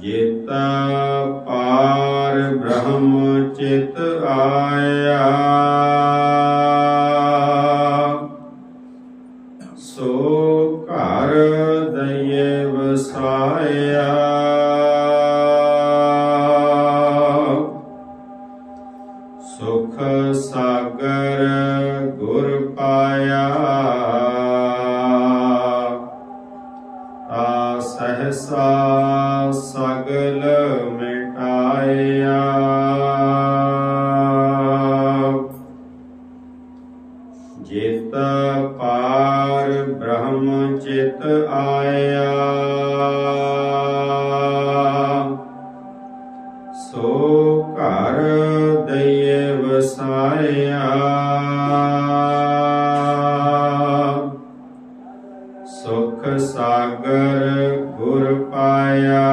ਜੇਤਾ ਪਾਰ ਬ੍ਰਹਮ ਚਿਤ ਆਏ ਸਗਲ ਮਿਟਾਇਆ। ਜਿਤ ਪਾਰ ਬ੍ਰਹਮ ਚਿਤ ਆਇਆ। ਸੋ ਘਰ ਦਇਏ ਵਸਾਇਆ। ਸਾਗਰ ਗੁਰ ਪਾਇਆ।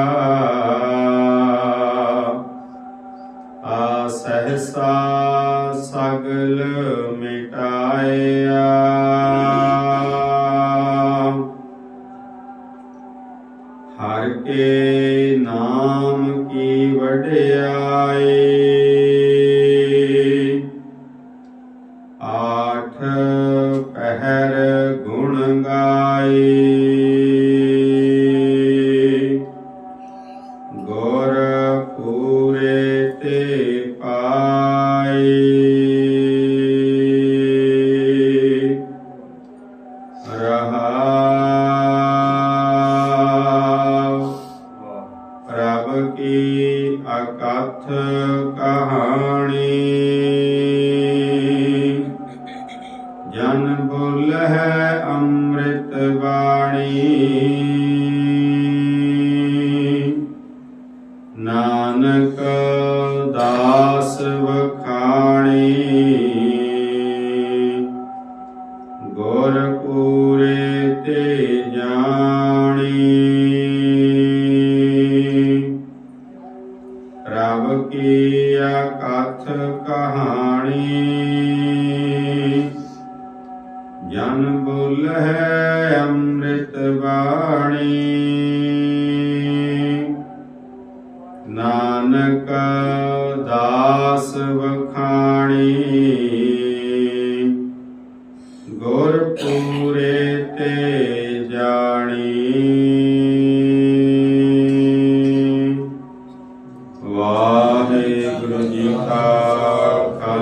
ਆ ਸਹਸਾ ਸਗਲ ਮਿਟਾਇਆ। ਹਰ ਕੇ ਨਾਮ ਕੀ ਵਡਿਆਈ ਆਠ ਪਹਿਰ ਗੁਣ ਗਾਏ। ਰਹਾਉ ਪ੍ਰਭ ਕੀ ਅਕਥ ਕਹਾਣੀ ਜਨ ਬੁਲ ਹੈ ਅੰਮ੍ਰਿਤ ਬਾਣੀ ਨਾਨਕ ਦਾਸ ਵਖਾਣੀ ਕੀ ਅਕਥ ਕਹਾਣੀ। ਜਨ ਬੁਲ ਹੈ ਅੰਮ੍ਰਿਤ ਬਾਣੀ। ਨਾਨਕ